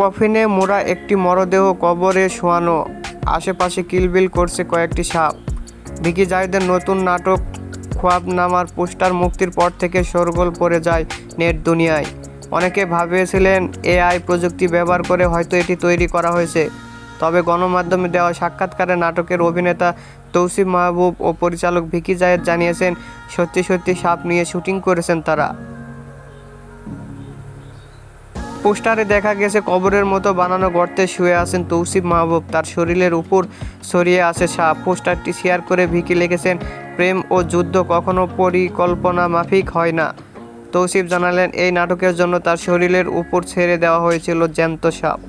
কফিনে মোড়া একটি মরদেহ কবরে শোয়ানো। আশেপাশে কিলবিল করছে কয়েকটি সাপ। ভিকি জাহিদের নতুন নাটক খোয়াব নামার পোস্টার মুক্তির পর থেকে শোরগোল পড়ে যায় নেট দুনিয়ায়। অনেকে ভাবিয়েছিলেন এআই প্রযুক্তি ব্যবহার করে হয়তো এটি তৈরি করা হয়েছে। তবে গণমাধ্যমে দেওয়া সাক্ষাৎকারে নাটকের অভিনেতা তৌসিফ মাহবুব ও পরিচালক ভিকি জায়েদ জানিয়েছেন, সত্যি সত্যি সাপ নিয়ে শুটিং করেছেন তারা। পোস্টারে দেখা গেছে, কবরের মতো বানানো গর্তে শুয়ে আছেন তৌসিফ মাহবুব। তার শরীরের উপর ছড়িয়ে আছে সাপ। পোস্টারটি শেয়ার করে ভিকি লিখেছেন, প্রেম ও যুদ্ধ কখনো পরিকল্পনা মাফিক হয় না। তৌসিফ জানালেন, এই নাটকের জন্য তার শরীরের উপর ছেড়ে দেওয়া হয়েছিল জ্যান্ত সাপ।